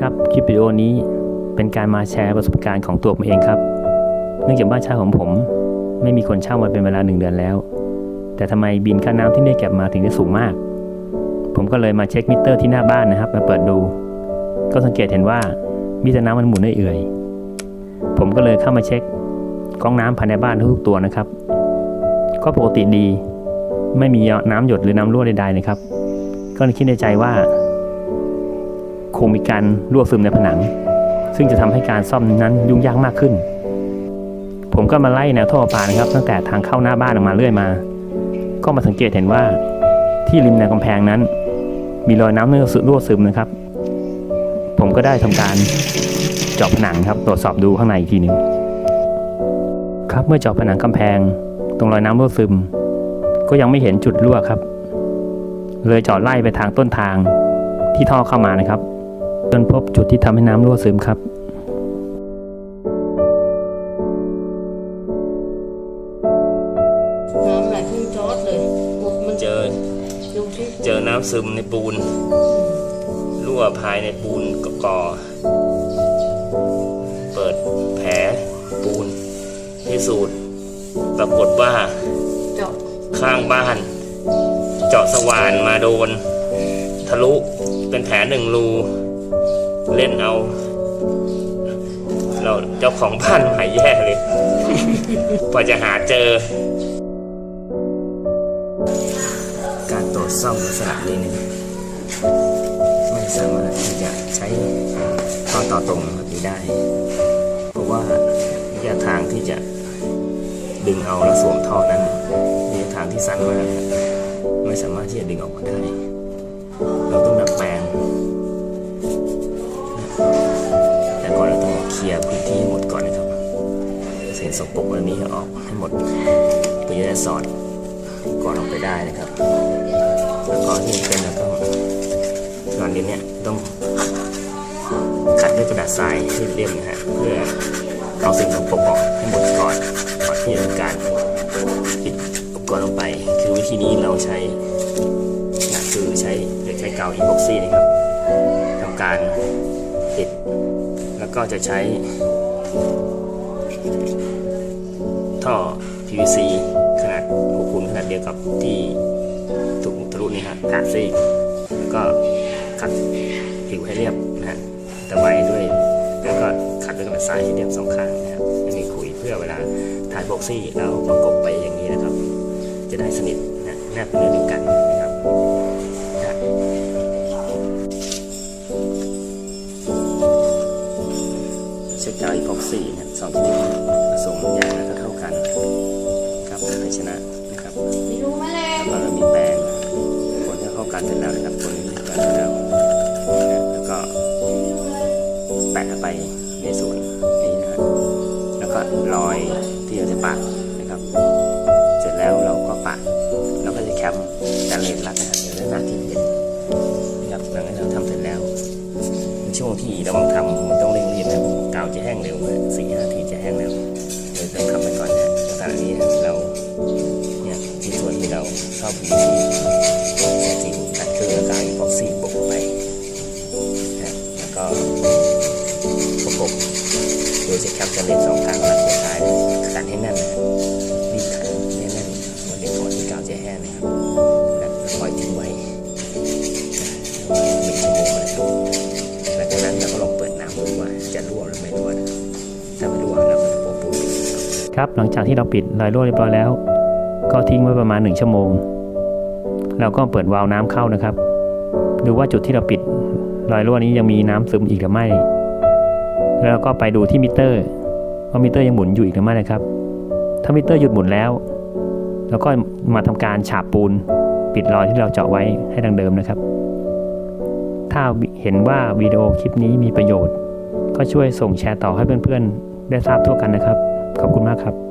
ครับคลิปวิดีโอนี้เป็นการมาแชร์ประสบการณ์ของตัวผมเองครับ เนื่องจากบ้านเช่าของผม ไม่มีคนเช่ามาเป็นเวลาหนึ่งเดือนแล้ว แต่ทำไมบินค่าน้ำที่ได้เก็บมาถึงได้สูงมาก ผมก็เลยมาเช็คมิเตอร์ที่หน้าบ้านนะครับ มาเปิดดู ก็สังเกตเห็นว่ามิเตอร์น้ำมันหมุนเอื่อยผมก็เลยเข้ามาเช็คก๊อกน้ำภายในบ้านทุกตัวนะครับ ก็ปกติดี ไม่มีน้ำหยดหรือน้ำรั่วใดๆนะครับ ก็เลยคิดในใจว่า คงมีการรั่วซึมในผนัง ซึ่งจะทำให้การซ่อมนั้นยุ่งยากมากขึ้น ผมก็มาไล่แนวท่อประปานะครับ ตั้งแต่ทางเข้าหน้าบ้านออกมาเรื่อยมา ก็มาสังเกตเห็นว่าที่ริมแนวกำแพงนั้น มีรอยน้ำรั่วซึมนะครับ ผมก็ได้ทำการเจาะผนังครับตรวจสอบดูข้างในอีกทีหนึ่งครับเมื่อเจาะผนังกำแพง ตรงรอยน้ำรั่วซึม ก็ยังไม่เห็นจุดรั่วครับ เลยเจาะไล่ไปทางต้นทางที่ท่อเข้ามานะครับ จนพบจุดที่ทำให้น้ำรั่วซึมครับน้ำไหลขึ้นจอดเลยกดมันเจอ ดูที่เจอน้ำซึมในปูน รั่วภายในปูนกกอเปิดแผลปูนพิสูจน์ปรากฏว่าเจาะข้างบ้าน เจาะสว่านมาโดน ทะลุเป็นแผลหนึ่งรู เล่นเอา เราเจ้าของบ้านหายแย่เลยกว่าจะหาเจอ การตรวจซ่อมลักษณะนี้เนี่ยไม่สามารถที่จะใช้ท่อต่อตรงแบบนี้ได้ เพราะว่าระยะทางที่จะดึงเอาแล้วสวมท่อนั้นระยะทางที่สั้นมาก ไม่สามารถที่จะดึงออกมาได้ เราต้องดัดแปลง เคลียร์พื้นที่ให้หมดก่อนนะครับเศษสกปรกเหล่านี้ออกให้หมดเพื่อจะสอดก่อนออกไปได้นะครับ แล้วก็ที่เป็นเราต้องตอนนี้เนี่ยต้องขัดด้วยกระดาษทรายให้เรียบนะฮะเพื่อเอาสิ่งสกปรกออกให้หมดก่อนก่อนที่จะทำการปิดอุปกรณ์ลงไป คือวิธีนี้เราใช้คือใช้โดยใช้กาวอีพ็อกซี่นะครับทำการ ปิด แล้วก็จะใช้ ท่อ PVC ขนาด6คูณขนาดเดียวกับที่ถูกทะลุนี่ฮะกาดซีกแล้วก็ขัดผิวให้เรียบนะฮะตะไบด้วยแล้วก็ขัดด้วยกระดาษทรายให้เรียบสองข้างนะครับไม่มีขุยเพื่อเวลาถ่ายบ็อกซี่แล้วประกบไปอย่างนี้นะครับ จะได้สนิทนะแนบเป็นเนื้อเดียวกัน ช้กาวอีพ็อกซี่นะครับสองชนิดผสมอย่างแล้วก็เข้ากันครับเป็นภาชนะนะครับไม่รู้แมลงแล้วก็เรามีแป้งคนให้เข้ากันเสร็จแล้วนะครับคนให้เข้ากันเสร็จแล้วนะแล้วก็แปะไปในส่วนนี้นะครับแล้วก็รอยที่เราจะปะนะครับ เสร็จแล้วเราก็ปะแล้วก็จะแคมแต่เลนรัดนะครับเดี๋ยวหน้าที่เย็นนะครับหลังจากเราทำเสร็จแล้วในช่วงที่ระหว่างทำมันต้องเร่งรีบนะ กาวจะแห้งเร็วสี่นาทีจะแห้งเร็วเลยต้องทำไปก่อนนะขณะนี้เราเนี่ยที่ส่วนที่เราชอบวิธีแต่จริงตัดเครื่องกาวอีพ็อกซี่ปกไปนะแล้วก็ประกบโดยใช้แคปจะเล็กสองข้างหลังสุดท้ายขันให้แน่นนะรีบขันให้แน่นวันเด็กก่อนที่กาวจะแห้งนะครับแล้วปล่อยทิ้งไว้ ครับหลังจากที่เราปิดรอยรั่วเรียบร้อยแล้ว ก็ทิ้งไว้ประมาณ 1 ชั่วโมง เราก็เปิดวาล์วน้ำเข้านะครับ ดูว่าจุดที่เราปิดรอยรั่วนี้ยังมีน้ำซึมอีกหรือไม่ แล้วเราก็ไปดูที่มิเตอร์ว่ามิเตอร์ยังหมุนอยู่อีกหรือไม่นะครับ ถ้ามิเตอร์หยุดหมุนแล้วเราก็มาทำการฉาบปูน ปิดรอยที่เราเจาะไว้ให้ดังเดิมนะครับ ถ้าเห็นว่าวิดีโอคลิปนี้มีประโยชน์ ก็ช่วยส่งแชร์ต่อให้เพื่อนๆ ได้ทราบทั่วกันนะครับ ขอบคุณมากครับ